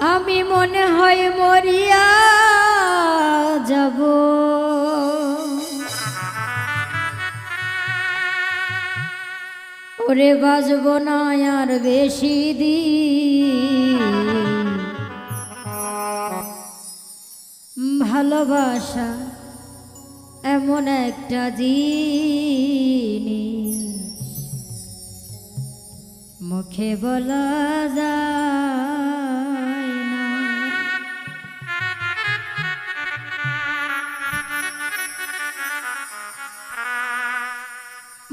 আমি মনে হয় মরিয়া যাব। ওরে বাজব না আর বেশি দিন। ভালোবাসা এমন একটা জিনিস। মুখে বলা যায়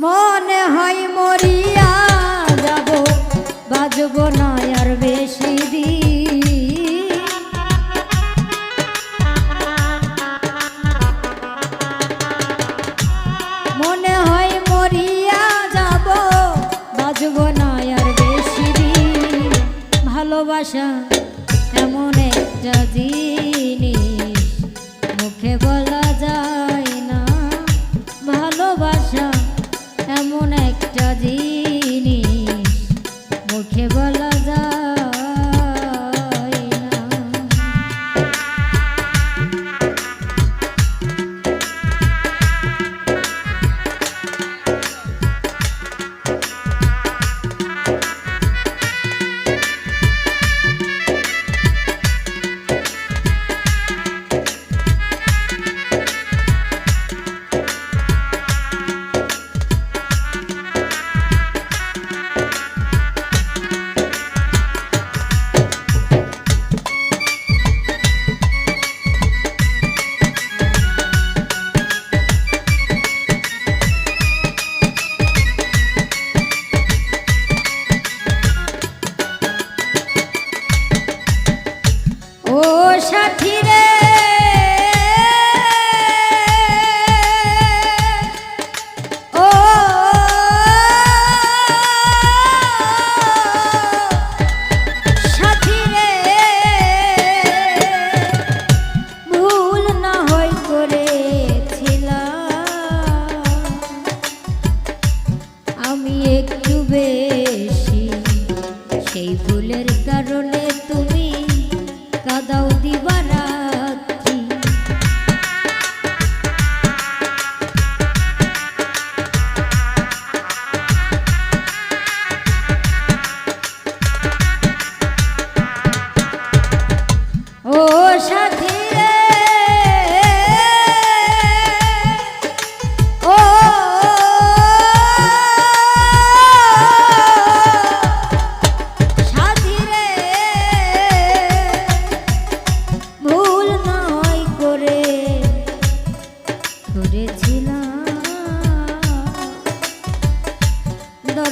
মনে হয় মরিয়া যাব, বাজব না আর বেশি দিন। মনে হয় মরিয়া যাব আর বেশি দিন। ভালোবাসা এমন একটা জিনিস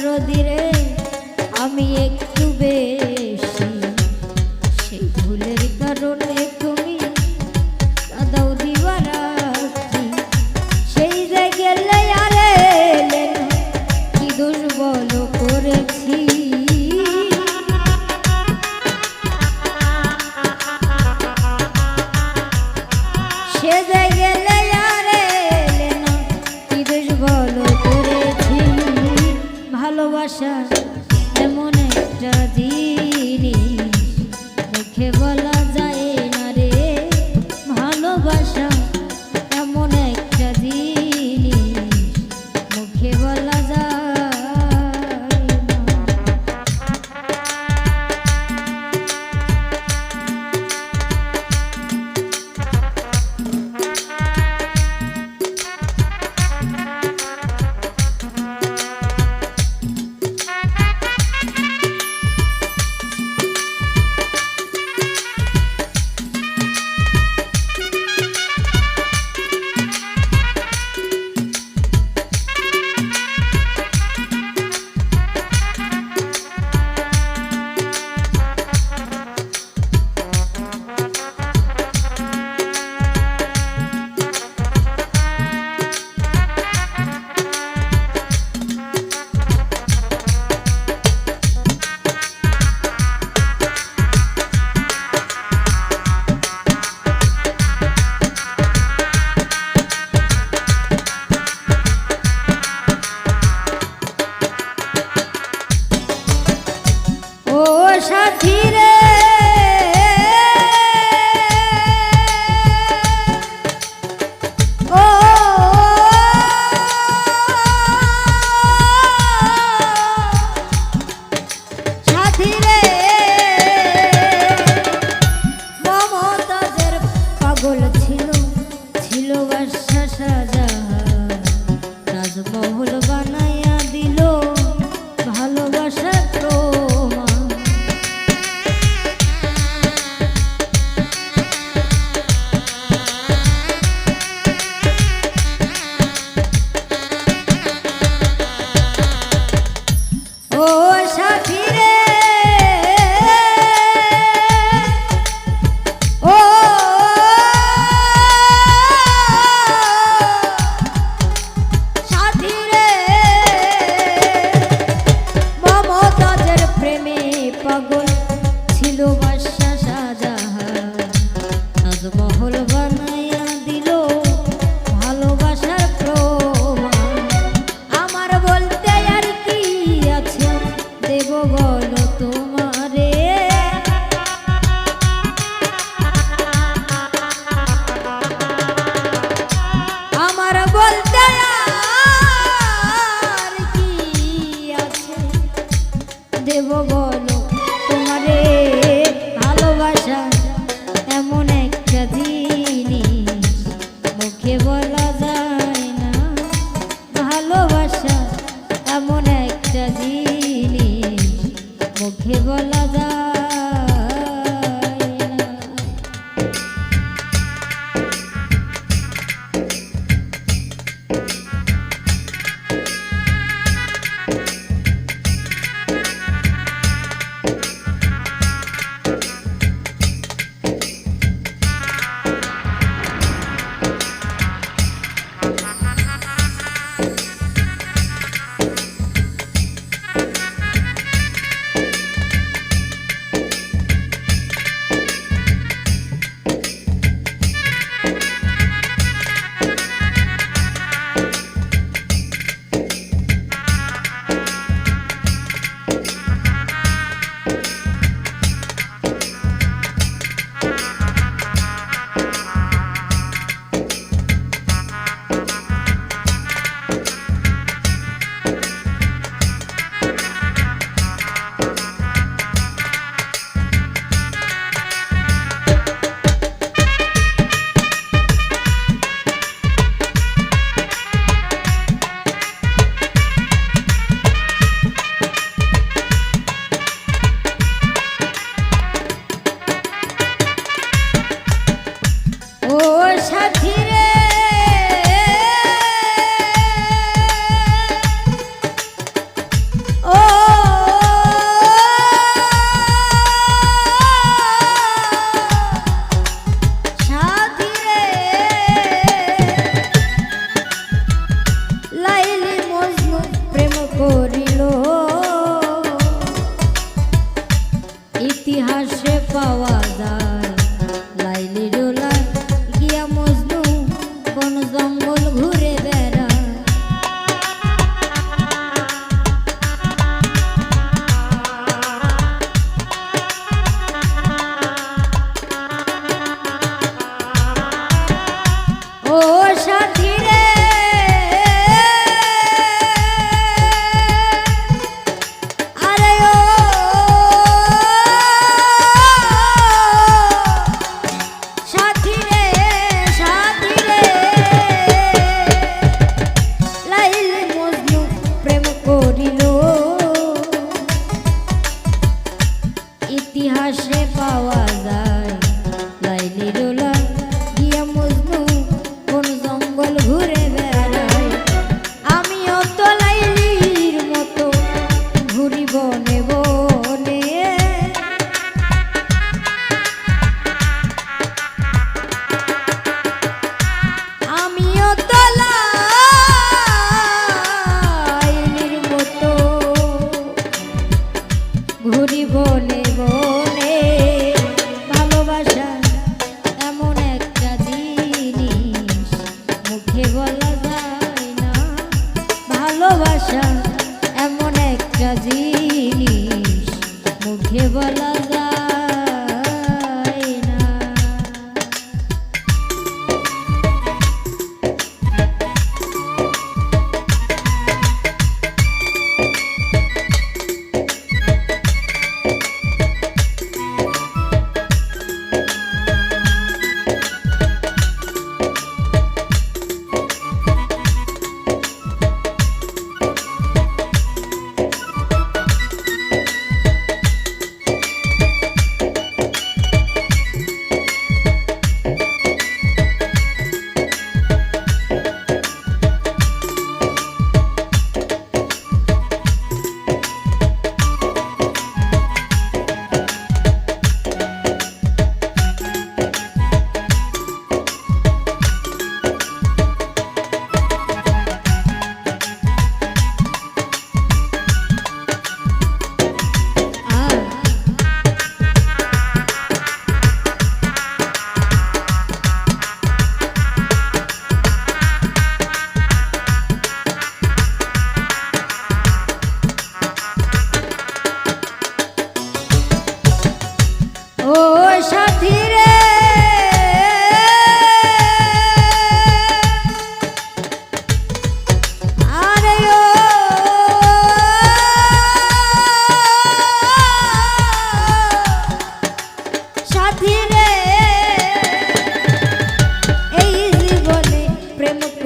দরদিরে আমি একটু বেশি। সেই ভুলের কারণে তুমি কাদাও দিবারাত্রি। সেই যে গেলে আরে কি দুর্বল করেছি? সে যে ভালোবাসা gira মুখে ইতিহাসে পাওয়া যায়। লাইলির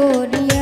করিয়া